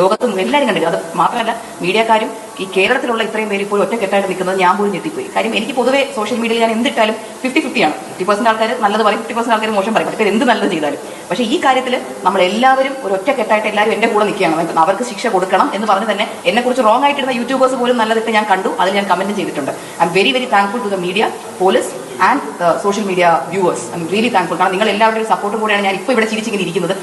ലോകത്തും എല്ലാവരും കണ്ടില്ല അത് മാത്രമല്ല മീഡിയക്കാരും ഈ കേരളത്തിലുള്ള ഇത്രയും പേര് ഇപ്പോൾ ഒറ്റക്കെട്ടായിട്ട് നിൽക്കുന്നത് ഞാൻ പോലും ഞെട്ടിപ്പോയി. കാര്യം എനിക്ക് പൊതുവേ സോഷ്യൽ മീഡിയയിൽ ഞാൻ എന്തിട്ടാലും ഫിഫ്റ്റി ഫിഫ്റ്റി ആണ്. ഫിഫ്റ്റി പെർസെന്റ് ആൾക്കാർ നല്ലത് പറയും ഫിഫ്റ്റി പെർസെന്റ് ആൾക്കാർ മോശം പറയും. പക്ഷേ എന്ത് നല്ലത് ചെയ്താലും. പക്ഷേ ഈ കാര്യത്തിൽ നമ്മൾ എല്ലാവരും ഒരു ഒറ്റക്കെട്ടായിട്ട് എല്ലാവരും എന്റെ കൂടെ നിൽക്കുകയാണ്. അവർക്ക് ശിക്ഷ കൊടുക്കണം എന്ന് പറഞ്ഞ് തന്നെ എന്നെക്കുറിച്ച് റോങ് ആയിട്ടിരുന്ന യൂട്യൂബേഴ്സ് പോലും നല്ലതിട്ട് ഞാൻ കണ്ടു. അതിൽ ഞാൻ കമന്റും ചെയ്തിട്ടുണ്ട്. I'm very very thankful to the media police and social media viewers I'm really thankful കാരണം നിങ്ങൾ എല്ലാവരുടെയും സപ്പോർട്ട് കൂടെയാണ് ഞാൻ ഇപ്പോൾ ഇവിടെ ചിരിച്ചിങ്ങനെ ഇരിക്കുന്നത്.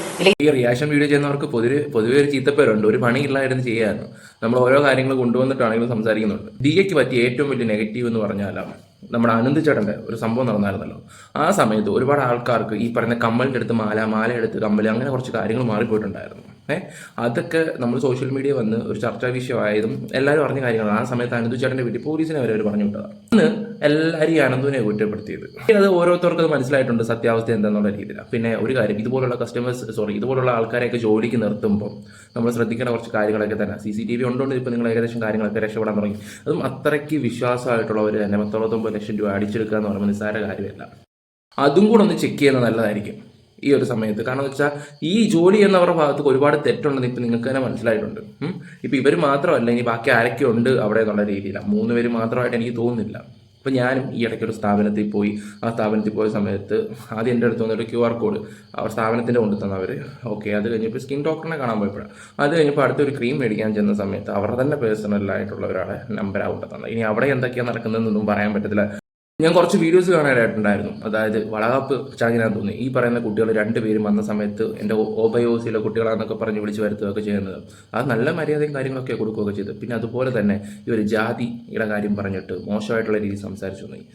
ഈ റിയാക്ഷൻ വീഡിയോ ചെയ്യുന്നവർക്ക് പൊതുവെ പൊതുവെ ഒരു ചീത്തപ്പേരുണ്ട്. ഒരു പണിയില്ലായിരുന്നു ചെയ്യായിരുന്നു. നമ്മൾ ഓരോ കാര്യങ്ങൾ കൊണ്ടുവന്നിട്ടാണെങ്കിലും സംസാരിക്കുന്നുണ്ട്. എക്ക് പറ്റിയ ഏറ്റവും വലിയ നെഗറ്റീവ് എന്ന് പറഞ്ഞാലാണ് നമ്മുടെ അനന്ത് ചേട്ടന്റെ ഒരു സംഭവം നടന്നായിരുന്നല്ലോ. ആ സമയത്ത് ഒരുപാട് ആൾക്കാർക്ക് ഈ പറയുന്ന കമ്മലിന്റെ അടുത്ത് മാല മാല എടുത്ത് കമ്മൽ അങ്ങനെ കുറച്ച് കാര്യങ്ങൾ മാറിപ്പോയിട്ടുണ്ടായിരുന്നു. ഏഹ് അതൊക്കെ നമ്മൾ സോഷ്യൽ മീഡിയ വന്ന് ഒരു ചർച്ചാ വിഷയമായതും എല്ലാവരും അറിഞ്ഞ കാര്യങ്ങളാണ്. ആ സമയത്ത് അനന്തു ചേട്ടന്റെ വീട്ടിൽ പോലീസിനെ വരെ അവർ പറഞ്ഞു വിട്ടതാണ് അന്ന് എല്ലാവരും അനന്തുവിനെ കുറ്റപ്പെടുത്തിയത്. അത് ഓരോരുത്തർക്കും മനസ്സിലായിട്ടുണ്ട് സത്യാവസ്ഥ എന്താണെന്നുള്ള രീതിയിലാണ്. പിന്നെ ഒരു കാര്യം ഇതുപോലുള്ള കസ്റ്റമേഴ്സ് സോറി ഇതുപോലുള്ള ആൾക്കാരെയൊക്കെ ജോലിക്ക് നിർത്തുമ്പോൾ നമ്മൾ ശ്രദ്ധിക്കേണ്ട കുറച്ച് കാര്യങ്ങളൊക്കെ തന്നെ. സി സി ടി വി ഉണ്ടോണ്ട് ഇപ്പോൾ നിങ്ങൾ ഏകദേശം കാര്യങ്ങളൊക്കെ രക്ഷപ്പെടാൻ തുടങ്ങി. അതും അത്രയ്ക്ക് വിശ്വാസമായിട്ടുള്ളവർ തന്നെ പത്തൊമ്പത്തൊമ്പത് ലക്ഷം രൂപ അടിച്ചെടുക്കുക എന്ന് പറയുമ്പോൾ നിസ്സാര കാര്യമല്ല. അതും കൂടെ ഒന്ന് ചെക്ക് ചെയ്യുന്നത് നല്ലതായിരിക്കും. ഈ ഒരു സമയത്ത്. കാരണം എന്ന് വെച്ചാൽ ഈ ജോലി എന്നവരുടെ ഭാഗത്ത് ഒരുപാട് തെറ്റുണ്ടെന്ന് ഇപ്പം നിങ്ങൾക്ക് തന്നെ മനസ്സിലായിട്ടുണ്ട്. ഇപ്പം ഇവർ മാത്രമല്ല ഇനി ബാക്കി ആരൊക്കെ ഉണ്ട് അവിടെ എന്നുള്ള രീതിയിലാണ് മൂന്ന് പേര് മാത്രമായിട്ട് എനിക്ക് തോന്നുന്നില്ല. അപ്പം ഞാനും ഈ ഇടയ്ക്ക് ഒരു സ്ഥാപനത്തിൽ പോയി ആ സ്ഥാപനത്തിൽ പോയ സമയത്ത് ആദ്യം എന്റെ അടുത്ത് വന്നൊരു ക്യു ആർ കോഡ് അവർ സ്ഥാപനത്തിന്റെ കൊണ്ട് തന്നവർ ഓക്കെ അത് കഴിഞ്ഞപ്പോൾ സ്കിൻ ഡോക്ടറിനെ കാണാൻ പോയപ്പോഴാണ് അത് കഴിഞ്ഞപ്പോൾ അടുത്തൊരു ക്രീം മേടിക്കാൻ ചെന്ന സമയത്ത് അവരുടെ തന്നെ പേഴ്സണലായിട്ടുള്ള ഒരാളെ നമ്പർ ആവട്ടെ തന്നെ. ഇനി അവിടെ എന്തൊക്കെയാണ് നടക്കുന്നതെന്നൊന്നും പറയാൻ പറ്റത്തില്ല. ഞാൻ കുറച്ച് വീഡിയോസ് കാണാനായിട്ടുണ്ടായിരുന്നു. അതായത് വളകാപ്പ് ചാങ്ങിനാൻ തോന്നി. ഈ പറയുന്ന കുട്ടികൾ രണ്ടുപേരും വന്ന സമയത്ത് എന്റെ ഓബയോസിലെ കുട്ടികളാണെന്നൊക്കെ പറഞ്ഞ് വിളിച്ച് വരുത്തുകയൊക്കെ ചെയ്യുന്നത്. അത് നല്ല മര്യാദയും കാര്യങ്ങളൊക്കെ കൊടുക്കുകയൊക്കെ ചെയ്തു. പിന്നെ അതുപോലെ തന്നെ ഈ ഒരു ജാതിയുടെ കാര്യം പറഞ്ഞിട്ട് മോശമായിട്ടുള്ള രീതിയിൽ സംസാരിച്ചു തുടങ്ങി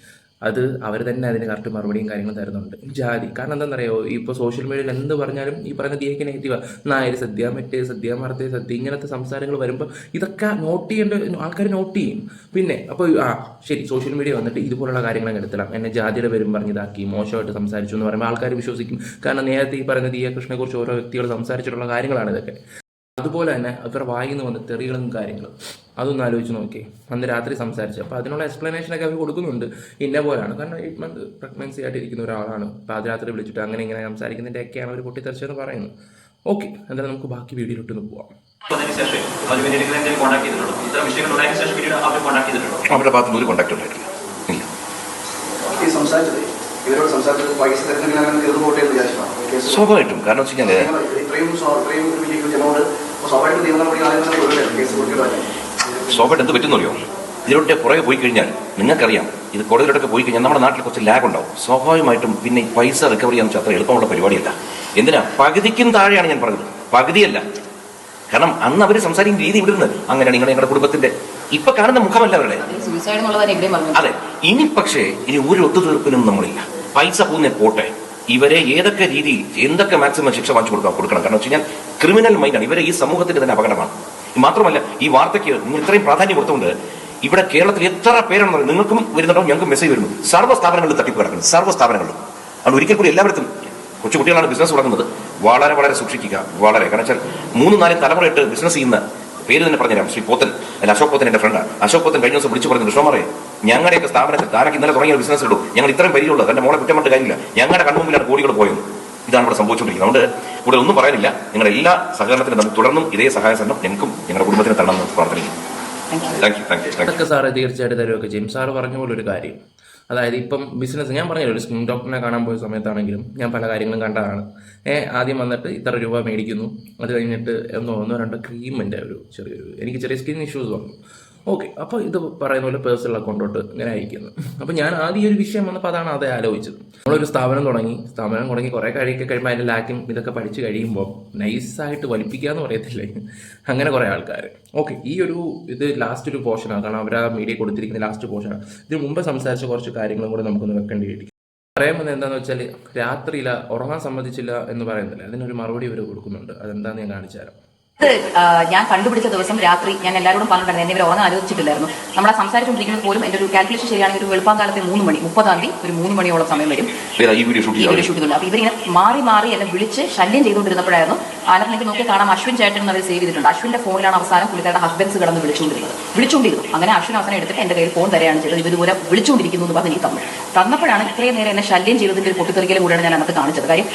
അത് അവർ തന്നെ അതിന് കറക്റ്റ് മറുപടിയും കാര്യങ്ങളും തരുന്നുണ്ട്. ജാതി. കാരണം എന്താണെന്നറിയോ? ഇപ്പോൾ സോഷ്യൽ മീഡിയയിൽ എന്ത് പറഞ്ഞാലും ഈ പറയുന്ന ദിയക്ക് നെഗറ്റീവാണ് നായർ സദ്യ മറ്റേ സദ്യ മറത്തേ സദ്യ ഇങ്ങനത്തെ സംസാരങ്ങൾ വരുമ്പോൾ ഇതൊക്കെ നോട്ട് ചെയ്യേണ്ട ആൾക്കാർ നോട്ട് ചെയ്യും. പിന്നെ അപ്പോൾ ആ ശരി സോഷ്യൽ മീഡിയ വന്നിട്ട് ഇതുപോലുള്ള കാര്യങ്ങൾ അങ്ങ് എടുത്തலாம் എന്നെ ജാതിയുടെ പേരും പറഞ്ഞിതാക്കി മോശമായിട്ട് സംസാരിച്ചു എന്ന് പറയുമ്പോൾ ആൾക്കാർ വിശ്വസിക്കും. കാരണം നേരത്തെ ഈ പറയുന്ന ദിയ കൃഷ്ണനെ കുറിച്ച് ഓരോ വ്യക്തികൾ സംസാരിച്ചിട്ടുള്ള കാര്യങ്ങളാണ് ഇതൊക്കെ. അതുപോലെ തന്നെ അത്ര വായിന്ന് വന്ന തെറികളും കാര്യങ്ങളും. അതൊന്ന് ആലോചിച്ച് നോക്കി. അന്ന് രാത്രി സംസാരിച്ചു. അപ്പോൾ അതിനുള്ള എക്സ്പ്ലനേഷൻ ഒക്കെ അവർ കൊടുക്കുന്നുണ്ട്. ഇന്ന പോലാണ് കാരണം എയ്റ്റ് മന്ത് പ്രഗ്നൻസി ആയിട്ട് ഇരിക്കുന്ന ഒരാളാണ്. അപ്പോൾ അത് രാത്രി വിളിച്ചിട്ട് അങ്ങനെ ഇങ്ങനെ സംസാരിക്കുന്നതിന്റെ ഒക്കെയാണ് അവർ പൊട്ടിത്തെറിച്ചതെന്ന് പറയുന്നത്. ഓക്കെ. എന്തായാലും നമുക്ക് ബാക്കി വീഡിയോയിലോട്ട് ഒന്ന് പോവാം. അവരുടെ ഭാഗത്തുനിന്ന് ഒരു കോൺടാക്ട് ഉണ്ടായിട്ടില്ല. സ്വാഭാവികമായിട്ടും. കാരണം വെച്ച് കഴിഞ്ഞാൽ സ്വാഭാവികമായിട്ടും എന്ത് പറ്റുന്നറിയോ? ഇതിലോട്ട് പുറകെ പോയി കഴിഞ്ഞാൽ നിങ്ങൾക്കറിയാം ഇത് കോടതിയിലൊക്കെ പോയി കഴിഞ്ഞാൽ നമ്മുടെ നാട്ടിൽ കുറച്ച് ലാഗ് ഉണ്ടാവും. സ്വാഭാവികമായിട്ടും പിന്നെ ഈ പൈസ റിക്കവർ ചെയ്യാൻ അത്ര എളുപ്പമുള്ള പരിപാടിയല്ല. എന്തിനാ? പകുതിക്കും താഴെയാണ് ഞാൻ പറഞ്ഞത്. പകുതിയല്ല. കാരണം അന്ന് അവർ സംസാരിക്കുന്ന രീതി ഇവിടുന്ന് അങ്ങനെയാണ് നിങ്ങൾ ഞങ്ങളുടെ കുടുംബത്തിന്റെ ഇപ്പൊ കാണുന്ന മുഖമല്ല അവരുടെ. അതെ ഇനി പക്ഷേ ഇനി ഒരു ഒത്തുതീർപ്പിനും നമ്മളില്ല. പൈസ പോകുന്ന പോട്ടെ. ഇവരെ ഏതൊക്കെ രീതിയിൽ എന്തൊക്കെ മാക്സിമം ശിക്ഷ വാങ്ങിച്ചു കൊടുക്കാൻ കൊടുക്കണം? കാരണം വെച്ച് കഴിഞ്ഞാൽ ക്രിമിനൽ മൈൻഡാണ് ഇവരെ ഈ സമൂഹത്തിന്റെ തന്നെ അപകടമാണ്. മാത്രമല്ല ഈ വാർത്തയ്ക്ക് നിങ്ങൾ ഇത്രയും പ്രാധാന്യം കൊടുത്തുകൊണ്ട് ഇവിടെ കേരളത്തിൽ എത്ര പേരാണെന്ന് നിങ്ങൾക്കും വരുന്നുണ്ടോ ഞങ്ങൾക്കും മെസ്സേജ് വരുന്നു. സർവ സ്ഥാപനങ്ങളിൽ തട്ടിപ്പ് കിടക്കുന്നു. സർവ സ്ഥാപനങ്ങളിലും. അതുകൊണ്ട് ഒരിക്കൽ കൂടി എല്ലാവരും കൊച്ചു കുട്ടികളാണ് ബിസിനസ് തുടങ്ങുന്നത്. വളരെ വളരെ സൂക്ഷിക്കുക. വളരെ. കാരണം വെച്ചാൽ മൂന്ന് നാല് തലമുറയിട്ട് ബിസിനസ് ചെയ്യുന്ന പേര് തന്നെ പറഞ്ഞുതരാം. ശ്രീ പോത്തൻ അല്ല അശോക് പോത്തൻ എന്റെ ഫ്രണ്ടാണ് അശോക് പോത്തൻ കഴിഞ്ഞ ദിവസം വിളിച്ചു പറഞ്ഞു കൃഷ്ണമാരെ ഞങ്ങളുടെയൊക്കെ സ്ഥാപനത്തിൽ താരക്ക് ഇന്നലെ തുടങ്ങിയ ബിസിനസ് ഇടും ഞങ്ങൾ ഇത്രയും പരിചയമുള്ളത് തന്റെ മോളെ കുറ്റം പറഞ്ഞിട്ട് കാര്യമില്ല. ഞങ്ങളുടെ കൺമുമ്പിലാണ് കോടികൾ പോയത്. ഇതാണ് ഇവിടെ സംഭവിച്ചുകൊണ്ടിരിക്കുന്നത്. അതുകൊണ്ട് ഇവിടെ ഒന്നും പറയാനില്ല. നിങ്ങളുടെ എല്ലാ സഹകരണത്തിനും നമുക്ക് തുടർന്നും ഇതേ സഹായ സഹകരണം ഞങ്ങൾക്കും ഞങ്ങളുടെ കുടുംബത്തിന് തരണമെന്ന് പ്രാർത്ഥിക്കുന്നു. അതൊക്കെ സാറ് തീർച്ചയായിട്ടും തരുമൊക്കെ ചെയ്യും. സാറ് പറഞ്ഞ പോലെ ഒരു കാര്യം. അതായത് ഇപ്പം ബിസിനസ് ഞാൻ പറഞ്ഞല്ലോ ഒരു സ്കിൻ ഡോക്ടറിനെ കാണാൻ പോയ സമയത്താണെങ്കിലും ഞാൻ പല കാര്യങ്ങളും കണ്ടതാണ്. ഏ ആദ്യം വന്നിട്ട് ഇത്ര രൂപ മേടിക്കുന്നു. അത് കഴിഞ്ഞിട്ട് ഒന്നോ ഒന്നോ രണ്ടോ ക്രീമിന്റെ ഒരു ചെറിയൊരു എനിക്ക് ചെറിയ സ്കിൻ ഇഷ്യൂസ് വന്നു. ഓക്കെ അപ്പോൾ ഇത് പറയുന്ന പോലെ പേഴ്സണൽ അക്കൗണ്ടോട്ട് ഇങ്ങനെ അയക്കുന്നു. അപ്പോൾ ഞാൻ ആദ്യം ഈ ഒരു വിഷയം വന്നപ്പോൾ അതാണ് അതേ ആലോചിച്ചത്. നമ്മളൊരു സ്ഥാപനം തുടങ്ങി സ്ഥാപനം തുടങ്ങി കുറേ കഴിയൊക്കെ കഴിയുമ്പോൾ അതിന്റെ ലാക്കും ഇതൊക്കെ പഠിച്ച് കഴിയുമ്പോൾ നൈസായിട്ട് വലിപ്പിക്കുക എന്ന് പറയത്തില്ലേ? അങ്ങനെ കുറേ ആൾക്കാർ ഓക്കെ ഈ ഒരു ഇത് ലാസ്റ്റ് ഒരു പോർഷനാണ് കാരണം അവരാ മീഡിയ കൊടുത്തിരിക്കുന്ന ലാസ്റ്റ് പോർഷനാണ് ഇതിന് മുമ്പ് സംസാരിച്ച കുറച്ച് കാര്യങ്ങളും കൂടെ നമുക്കൊന്ന് വെക്കേണ്ടിയിരിക്കും പറയാൻ പോകുന്നത് എന്താണെന്ന് വെച്ചാൽ രാത്രിയില ഉറങ്ങാൻ സമ്മതിച്ചില്ല എന്ന് പറയുന്നില്ല. അതിനൊരു മറുപടി ഇവർ കൊടുക്കുന്നുണ്ട്. അതെന്താണെന്ന് ഞാൻ കാണിച്ചു തരാം. ഞാൻ കണ്ടുപിടിച്ച ദിവസം രാത്രി ഞാൻ എല്ലാവരോടും പറഞ്ഞിട്ടുണ്ടായിരുന്നു എന്നെ ഇവർ ഉറങ്ങാൻ ആലോചിച്ചിട്ടില്ലായിരുന്നു നമ്മളെ സംസാരിച്ചുകൊണ്ടിരിക്കുന്നത് പോലും എന്റെ ഒരു കാൽക്കുലേഷൻ ശരിയാണെങ്കിൽ ഒരു വെളുപ്പാങ്കാലത്തെ മൂന്ന് മണി മുപ്പതാം തീയതി ഒരു മൂന്ന് മണിയോളം സമയം വരും. അപ്പൊ ഷൂട്ട് ചെയ്തുകൊണ്ട് അപ്പോൾ ഇവരിങ്ങനെ മാറി മാറി എന്നെ വിളിച്ച് ശല്യം ചെയ്തുകൊണ്ടിരുന്നപ്പോഴായിരുന്നു നിങ്ങൾക്ക് നോക്കി കാണാം അശ്വിൻ ചേട്ടൻ അവർ സേവ് ചെയ്തിട്ടുണ്ട്. അശ്വിന്റെ ഫോണിലാണ് അവസാനം പുള്ളിക്കാരുടെ ഹസ്ബൻഡ്സ് കടന്ന് വിളിച്ചുകൊണ്ടിരുന്നത്. വിളിച്ചുകൊണ്ടിരുന്നു. അങ്ങനെ അശ്വിൻ അവസാനം എടുത്തിട്ട് എന്റെ കയ്യിൽ ഫോൺ തരെയാണ് ചെയ്തത്. ഇതുപോലെ വിളിച്ചുകൊണ്ടിരിക്കുന്നു എന്ന് പറഞ്ഞ് എനിക്ക് തന്നു. തന്നപ്പോഴാണ് ഇത്രയും നേരം എന്നെ ശല്യം ചെയ്തതിന്റെ ഒരു പൊട്ടിത്തെറിക്കലും കൂടെയാണ് ഞാൻ അന്നത്തെ കാണിച്ചത്. കാര്യം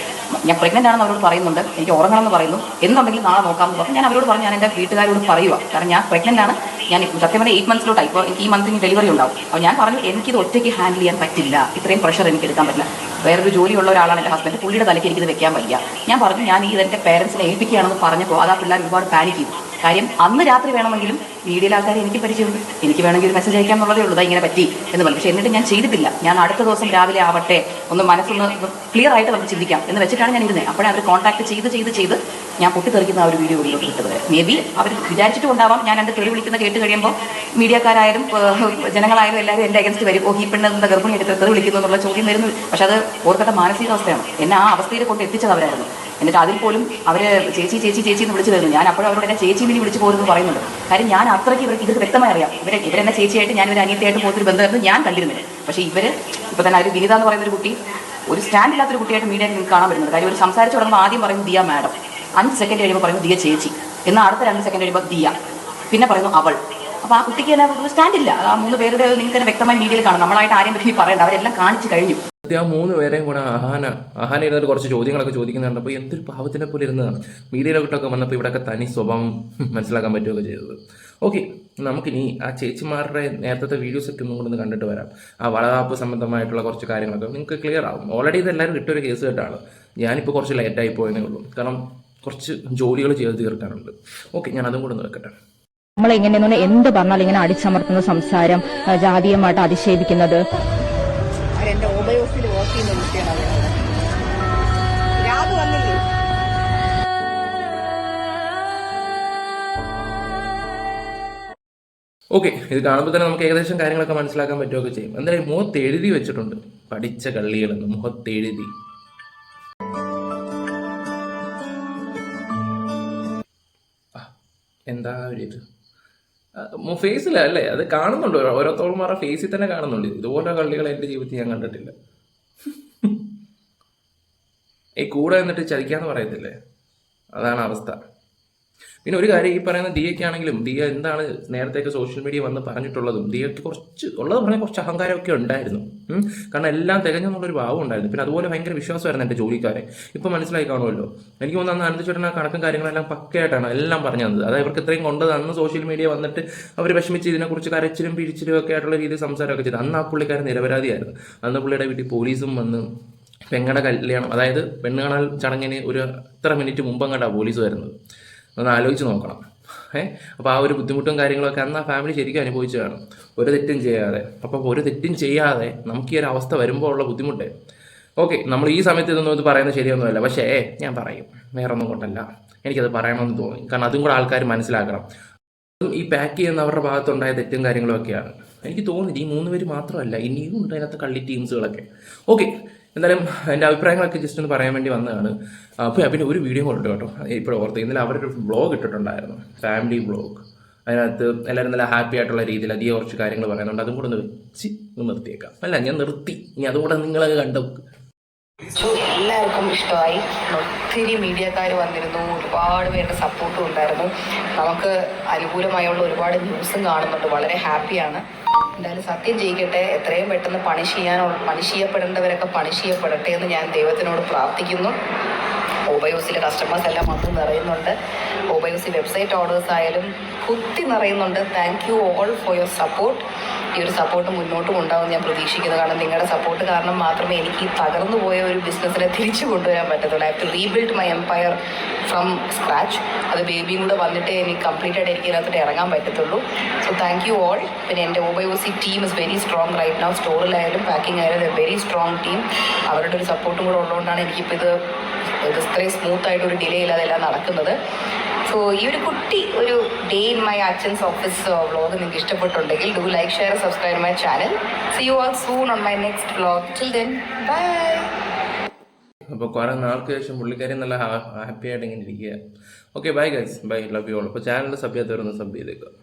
ഞാൻ പ്രഗ്നന്റ് ആണെന്ന് അവരോട് പറയുന്നുണ്ട്. എനിക്ക് ഉറങ്ങണം എന്ന് പറയുന്നു. എന്നുണ്ടെങ്കിൽ നാളെ നോക്കാമെന്ന് പറഞ്ഞു. ഞാൻ അവരോട് പറഞ്ഞു ഞാൻ എന്റെ വീട്ടുകാരോട് പറയുക കാരണം ഞാൻ പ്രഗ്നന്റ് ആണ്. ഞാൻ സത്യം പറഞ്ഞാൽ എയ്റ്റ് മന്ത്സിലോട്ടായി ഇപ്പോൾ എനിക്ക് ഈ മന്തിന് ഡെലിവറി ഉണ്ടാവും. അപ്പോൾ ഞാൻ പറഞ്ഞു എനിക്കിത് ഒറ്റയ്ക്ക് ഹാൻഡിൽ ചെയ്യാൻ പറ്റില്ല. ഇത്രയും പ്രഷർ എനിക്ക് എടുക്കാൻ പറ്റില്ല. വേറൊരു ജോലിയുള്ള ഒരാളാണ് എന്റെ ഹസ്ബൻഡ് പുള്ളിയുടെ തലയ്ക്ക് എനിക്കിത് വെക്കാൻ വയ്യ. ഞാൻ പറഞ്ഞു ഞാൻ ഈ എന്റെ പേരൻസിനെ ഏൽപ്പിക്കുകയാണെന്ന് പറഞ്ഞപ്പോൾ അത് ആ പിള്ളേർ ഒരുപാട് പാനിക് ചെയ്തു. കാര്യം അന്ന് രാത്രി വേണമെങ്കിലും മീഡിയയിലെ ആൾക്കാർ എനിക്ക് പരിചയമുണ്ട് എനിക്ക് വേണമെങ്കിൽ ഒരു മെസ്സേജ് അയക്കാൻ എന്നുള്ളതേ ഉള്ളൂ. "ദാ ഇങ്ങനെ പറ്റി എന്ന് പറഞ്ഞു. പക്ഷേ എന്നിട്ട് ഞാൻ ചെയ്തിട്ടില്ല. ഞാൻ അടുത്ത ദിവസം രാവിലെ ആവട്ടെ ഒന്ന് മനസ്സൊന്ന് ക്ലിയർ ആയിട്ട് നമുക്ക് ചിന്തിക്കാം എന്ന് വെച്ചിട്ടാണ് ഞാൻ ഇരുന്നത് അപ്പോഴേ അവർ കോൺടാക്ട് ചെയ്ത് ചെയ്ത് ചെയ്ത് ഞാൻ പൊട്ടിത്തെറിക്കുന്ന ആ ഒരു വീഡിയോ ഉള്ളിലോട്ട് ഇട്ടത്. മേ ബി അവർ വിചാരിച്ചിട്ടും ഉണ്ടാവാം. ഞാൻ എന്റെ തെറി വിളിക്കുന്ന കേട്ട് കഴിയുമ്പോൾ മീഡിയക്കാരായാലും ജനങ്ങളായാലും എല്ലാവരും എന്റെ അഗൻസ്റ്റ് വരും. ഓ ഈ പെണ്ണ് എന്താ ഗർഭിണി എടുത്ത് തെറി വിളിക്കുന്നു എന്നുള്ള ചോദ്യം വരുന്നു. പക്ഷെ അത് ഓർക്കട്ടെ മാനസികാവസ്ഥയാണ് എന്നെ ആ അവസ്ഥയിൽ കൊണ്ട് എത്തിച്ചത് അവരായിരുന്നു. എന്നിട്ട് അതിൽ പോലും അവർ ചേച്ചി ചേച്ചി ചേച്ചി എന്ന് വിളിച്ചു വരുന്നു ഞാൻ അപ്പോഴും അവരോട് എന്നെ ചേച്ചി മിനി വിളിച്ചു പോരുന്നു പറയുന്നുണ്ട്. കാര്യം ഞാൻ അത്രയ്ക്ക് ഇവർക്ക് ഇവർക്ക് വ്യക്തമായി അറിയാം. ഇവരെ ഇവരെന്നെ ചേച്ചിയായിട്ട് ഞാൻ ഇവർ അനിയത്തിയായിട്ട് പോകുന്നൊരു ബന്ധമായിരുന്നു. ഞാൻ കണ്ടിരുന്നില്ല. പക്ഷേ ഇവർ ഇപ്പോൾ തന്നെ ഒരു വിനിത എന്ന് പറയുന്ന ഒരു കുട്ടി ഒരു സ്റ്റാൻഡ് ഇല്ലാത്തൊരു കുട്ടിയായിട്ട് മീഡിയയിൽ നിങ്ങൾക്ക് കാണാൻ വരുന്നത് കാര്യം ഒരു സംസാരിച്ച് തുടങ്ങുമ്പോൾ ആദ്യം പറയുന്നു ദിയ മാഡം. അഞ്ച് സെക്കൻഡ് കഴിയുമ്പോൾ പറയുന്നു ദിയ ചേച്ചി. എന്നാൽ അടുത്ത രണ്ട് സെക്കൻഡ് കഴിയുമ്പോൾ ദിയ. പിന്നെ പറയുന്നു അവൾ. അപ്പോൾ ആ കുട്ടിക്ക് തന്നെ സ്റ്റാൻഡ് ഇല്ല. ആ മൂന്ന് പേരുടെ നിങ്ങൾക്ക് തന്നെ വ്യക്തമായി മീഡിയയിൽ കാണാം. നമ്മളായിട്ട് ആരെയും പറ്റി പറയണ്ട. അവരെല്ലാം കാണിച്ചു കഴിഞ്ഞു. ആ മൂന്ന് പേരെയും കൂടെ അഹാന അഹാന ഇരുന്നിട്ട് കുറച്ച് ചോദ്യങ്ങളൊക്കെ ചോദിക്കുന്നുണ്ട്. അപ്പോൾ എന്തൊരു പാവത്തിനെ പോലെ ഇരുന്നതാണ് മീഡിയയിലോട്ടൊക്കെ വന്നപ്പോൾ ഇവിടെയൊക്കെ തനി സ്വഭാവം മനസ്സിലാക്കാൻ പറ്റുകയൊക്കെ ചെയ്തത്. ഓക്കെ നമുക്കിനി ആ ചേച്ചിമാരുടെ നേരത്തെ വീഡിയോസ് ഒക്കെ ഒന്നും ഒന്ന് കണ്ടിട്ട് വരാം. ആ വളകാപ്പ് സംബന്ധമായിട്ടുള്ള കുറച്ച് കാര്യങ്ങളൊക്കെ നിങ്ങൾക്ക് ക്ലിയർ ആവും. ഓൾറെഡി ഇതെല്ലാവരും കിട്ടിയൊരു കേസ് കേട്ടാണ്. ഞാനിപ്പോൾ കുറച്ച് ലേറ്റായി പോയെന്നേ ഉള്ളൂ. കാരണം കുറച്ച് ജോലികൾ ചെയ്ത് തീർക്കാനുണ്ട്. ഓക്കെ ഞാൻ അതും കൂടെ നോക്കട്ടെ നമ്മൾ എങ്ങനെയെന്ന് എന്ത് പറഞ്ഞാൽ ഇങ്ങനെ അടിച്ചമർത്തുന്ന സംസാരം ജാതീയമായിട്ട് അധിക്ഷേപിക്കുന്നത് എന്റെ ഓബയോസിൽ വർക്ക് ചെയ്യുന്ന കുട്ടിയാണ് രാത് വന്നില്ലേ? ഓക്കെ ഇത് കാണുമ്പോൾ തന്നെ നമുക്ക് ഏകദേശം കാര്യങ്ങളൊക്കെ മനസ്സിലാക്കാൻ പറ്റുമൊക്കെ ചെയ്യും. എന്തായാലും മുഖത്ത് എഴുതി വെച്ചിട്ടുണ്ട്. പഠിച്ച കള്ളികളെന്ന് മുഖത്ത് എഴുതി. എന്താ ഒരു ഇത് ഫേസിലല്ലേ അത് കാണുന്നുണ്ട്. ഓരോരുത്തോളം മാറ ഫേസിൽ തന്നെ കാണുന്നുണ്ട്. ഇതുപോലെ കള്ളികൾ എന്റെ ജീവിതത്തിൽ ഞാൻ കണ്ടിട്ടില്ല. ഈ കൂടെ എന്നിട്ട് ചതിക്കാന്ന് പറയത്തില്ലേ? അതാണ് അവസ്ഥ. പിന്നെ ഒരു കാര്യം ഈ പറയുന്ന ദിയയ്ക്ക് ആണെങ്കിലും ദിയ എന്താണ് നേരത്തെയൊക്കെ സോഷ്യൽ മീഡിയ വന്ന് പറഞ്ഞിട്ടുള്ളതും ദിയയ്ക്ക് കുറച്ച് ഉള്ളത് പറഞ്ഞാൽ കുറച്ച് അഹങ്കാരമൊക്കെ ഉണ്ടായിരുന്നു. കാരണം എല്ലാം തികഞ്ഞെന്നുള്ളൊരു ഭാവം ഉണ്ടായിരുന്നു. പിന്നെ അതുപോലെ ഭയങ്കര വിശ്വാസമായിരുന്നു എന്റെ ജോലിക്കാരെ ഇപ്പം മനസ്സിലായി കാണുമല്ലോ. എനിക്ക് തോന്നുന്നു അന്ന് അനന്തചേട്ടൻ ആ കണക്കും കാര്യങ്ങളെല്ലാം പക്കയായിട്ടാണ് എല്ലാം പറഞ്ഞു തന്നത്. അതായത് ഇവർക്ക് ഇത്രയും കൊണ്ടത് അന്ന് സോഷ്യൽ മീഡിയ വന്നിട്ട് അവർ വിഷമിച്ച് ഇതിനെക്കുറിച്ച് കരച്ചിലും പിരിച്ചിലും ഒക്കെ ആയിട്ടുള്ള രീതിയിൽ സംസാരമൊക്കെ ചെയ്തു. അന്ന് ആ പുള്ളിക്കാരൻ നിരപരാധിയായിരുന്നു. അന്ന് പുള്ളിയുടെ വീട്ടിൽ പോലീസും വന്ന് പെങ്ങളുടെ കല്യാണം അതായത് പെണ്ണ് കാണാൻ ചടങ്ങിന് ഒരു എത്ര മിനിറ്റ് മുമ്പങ്ങാണ്ടാണ് പോലീസ് വരുന്നത്. ഒന്ന് ആലോചിച്ച് നോക്കണം. ഏഹ് അപ്പോൾ ആ ഒരു ബുദ്ധിമുട്ടും കാര്യങ്ങളൊക്കെ അന്ന് ആ ഫാമിലി ശരിക്കും അനുഭവിച്ചു കാണും. ഒരു തെറ്റും ചെയ്യാതെ. അപ്പോൾ ഒരു തെറ്റും ചെയ്യാതെ നമുക്ക് ഈ ഒരു അവസ്ഥ വരുമ്പോൾ ഉള്ള ബുദ്ധിമുട്ടേ. ഓക്കെ നമ്മൾ ഈ സമയത്ത് ഇതൊന്നും ഇത് പറയുന്നത് ശരിയൊന്നുമല്ല. പക്ഷേ ഞാൻ പറയും. വേറെ ഒന്നും കൊണ്ടല്ല. എനിക്കത് പറയണമെന്ന് തോന്നി. കാരണം അതും കൂടെ ആൾക്കാർ മനസ്സിലാക്കണം. ഈ പാക്ക് ചെയ്യുന്ന അവരുടെ ഭാഗത്തുണ്ടായ തെറ്റും കാര്യങ്ങളൊക്കെയാണ് എനിക്ക് തോന്നുന്നില്ല ഈ മൂന്ന് പേര് മാത്രമല്ല. ഇനിയും ഉണ്ട് അതിനകത്ത് കള്ളി ടീംസുകളൊക്കെ ഓക്കെ എന്തായാലും എന്റെ അഭിപ്രായങ്ങളൊക്കെ ജസ്റ്റ് ഒന്ന് പറയാൻ വേണ്ടി വന്നതാണ്. അപ്പോൾ പിന്നെ ഒരു വീഡിയോ കൂടെ ഉണ്ട് കേട്ടോ. ഇപ്പോൾ ഓർത്ത് ഇന്നലെ അവരൊരു വ്ളോഗ് ഇട്ടിട്ടുണ്ടായിരുന്നു. ഫാമിലി വ്ളോഗ് അതിനകത്ത് എല്ലാവരും നല്ല ഹാപ്പി ആയിട്ടുള്ള രീതിയിൽ അധികം കുറച്ച് കാര്യങ്ങൾ പറയുന്നുണ്ട്. അതും കൂടെ ഒന്ന് വെച്ച് നിർത്തിയേക്കാം. അല്ല ഞാൻ നിർത്തി. ഇനി അതുകൂടെ നിങ്ങളത് കണ്ടു. എല്ലാവർക്കും ഇഷ്ടമായി. ഒത്തിരി മീഡിയക്കാർ വന്നിരുന്നു. ഒരുപാട് പേരുടെ സപ്പോർട്ടും ഉണ്ടായിരുന്നു. നമുക്ക് അനുകൂലമായുള്ള ഒരുപാട് ന്യൂസും കാണുന്നുണ്ട്. വളരെ ഹാപ്പിയാണ് എന്തായാലും സത്യം ചെയ്യിക്കട്ടെ എത്രയും പെട്ടെന്ന് പണിഷ് ചെയ്യാനോ പണിഷ് ചെയ്യപ്പെടേണ്ടവരൊക്കെ പണിഷ് ചെയ്യപ്പെടട്ടെ എന്ന് ഞാൻ ദൈവത്തിനോട് പ്രാർത്ഥിക്കുന്നു. ഓബയോസിലെ കസ്റ്റമേഴ്സ് എല്ലാം വന്ന് നിറയുന്നുണ്ട്. ഓബയോസി വെബ്സൈറ്റ് ഓർഡേഴ്സ് ആയാലും കുത്തി നിറയുന്നുണ്ട്. Thank you all for your support ഈ ഒരു സപ്പോർട്ട് മുന്നോട്ടും ഉണ്ടാവും ഞാൻ പ്രതീക്ഷിക്കുന്നു. കാരണം നിങ്ങളുടെ സപ്പോർട്ട് കാരണം മാത്രമേ എനിക്ക് തകർന്നു പോയ ഒരു ബിസിനസ്സിനെ തിരിച്ചു കൊണ്ടുവരാൻ പറ്റത്തുള്ളൂ. I to rebuild my empire from scratch അത് ബേബിയും കൂടെ വന്നിട്ടേ എനിക്ക് കംപ്ലീറ്റ് ആയിട്ട് എനിക്ക് ഇതിനകത്തോട്ട് ഇറങ്ങാൻ പറ്റത്തുള്ളൂ. സോ താങ്ക് യു ഓൾ പിന്നെ എന്റെ ഓബയോസി team is very strong right now സ്റ്റോറിലായാലും packing ആയാലും വെരി സ്ട്രോങ് ടീം അവരുടെ ഒരു സപ്പോർട്ടും കൂടെ ഉള്ളതുകൊണ്ടാണ് എനിക്കിപ്പോൾ ഇത് ഇത് ഇത്രയും സ്മൂത്ത് ആയിട്ട് ഒരു ഡിലേ ഇല്ലാതെ എല്ലാം നടക്കുന്നത്. സോ ഈ ഒരു കുട്ടി ഒരു ഡേ ഇൻ മൈ അച്ഛൻസ് ഓഫീസ് വ്ളോഗ് നിങ്ങൾക്ക് ഇഷ്ടപ്പെട്ടുണ്ടെങ്കിൽ do like share subscribe my channel see you all soon on my next vlog till then bye അപ്പോൾ കുറേ നാൾക്ക് ശേഷം പുള്ളിക്കാരി നല്ല ഹാപ്പി ആയിട്ട് ഇങ്ങനെ ഇരിക്കുക. Okay bye guys bye love you all അപ്പോൾ ചാനൽ സബ് ചെയ്യാത്തവരൊന്ന് സബ് ചെയ്തേക്കുക.